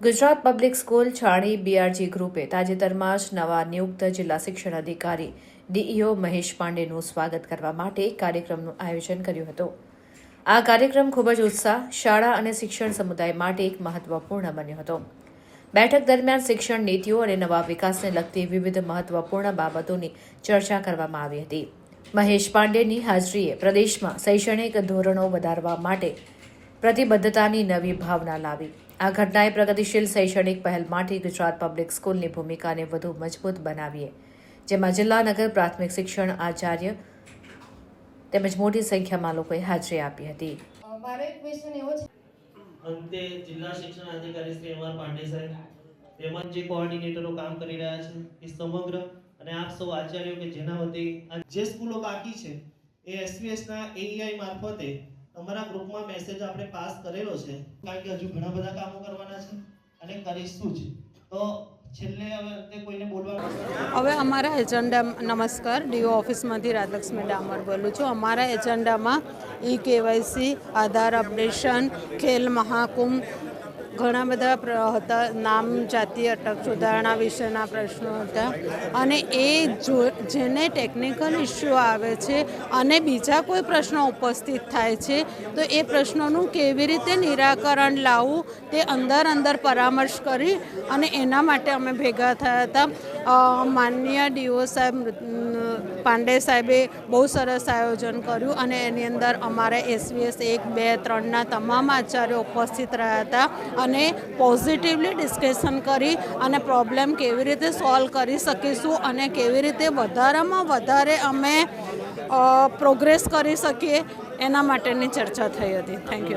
Gujarat public school Chhani BRG ગ્રુપે તાજેતરમાં જ નવા નિયુક્ત જિલ્લા શિક્ષણ અધિકારી ડીઈઓ મહેશ પાંડેનું સ્વાગત કરવા માટે કાર્યક્રમનું આયોજન કર્યું હતું. આ કાર્યક્રમ ખૂબ જ ઉત્સાહ, શાળા અને શિક્ષણ સમુદાય માટે એક મહત્વપૂર્ણ બન્યો હતો. બેઠક દરમિયાન શિક્ષણ નીતિઓ અને નવા વિકાસને લગતી વિવિધ મહત્વપૂર્ણ બાબતોની ચર્ચા કરવામાં આવી હતી. મહેશ પાંડેની હાજરીએ પ્રદેશમાં શૈક્ષણિક ધોરણો વધારવા માટે પ્રતિબદ્ધતાની નવી ભાવના લાવી. આ ઘટનાએ પ્રગતિશીલ શૈક્ષણિક પહેલ માટે ગુજરાત પબ્લિક સ્કૂલની ભૂમિકાને વધુ મજબૂત બનાવીએ. જેમાં જિલ્લા નગર પ્રાથમિક શિક્ષણ આચાર્ય તેમજ મોટી સંખ્યામાં લોકોએ હાજરી આપી હતી. મારો એક ક્વેશ્ચન એવો છે. અંતે જિલ્લા શિક્ષણ અધિકારી શ્રી એમ આર પાંડે સાહેબ તેમજ જે કોઓર્ડિનેટરો કામ કરી રહ્યા છે એ સમગ્ર અને આપ સૌ આચાર્યો કે જેના વતી જે સ્કૂલો બાકી છે એ એસવીએસ ના એઈઆઈ મારફતે તમારા ગ્રુપમાં મેસેજ આપણે પાસ કરેલો છે, કારણ કે હજુ ઘણા બધા કામો કરવાના છે અને કરીશું જ. તો હવે અમારા એજન્ડા નમસ્કાર ડીઓ ઓફિસમાંથી રાજલક્ષ્મી ડામર બોલું છું. અમારા એજન્ડામાં ઈ કેવાયસી, આધાર અપડેશન ખેલ મહાકુંભ ઘણા બધા હતા, નામ, જાતિ, અટક સુધારણા વિશેના પ્રશ્નો હતા. અને એ જો, જેને ટેકનિકલ ઇસ્યુ આવે છે અને બીજા કોઈ પ્રશ્નો ઉપસ્થિત થાય છે, તો એ પ્રશ્નોનું કેવી રીતે નિરાકરણ લાવવું, તે અંદર અંદર પરામર્શ કરી અને એના માટે અમે ભેગા થયા હતા. માનનીય ડીઓ સાહેબ પાંડે સાહેબે બહુ સરસ આયોજન કર્યું અને એની અંદર અમારે એસવીએસ એક, બે, ત્રણના તમામ આચાર્યો ઉપસ્થિત રહ્યા હતા અને પોઝિટિવલી ડિસ્કશન કરી અને પ્રોબ્લેમ કેવી રીતે સોલ્વ કરી શકીશું અને કેવી રીતે વધારામાં વધારે અમે પ્રોગ્રેસ કરી શકીએ એના માટેની ચર્ચા થઈ હતી. Thank you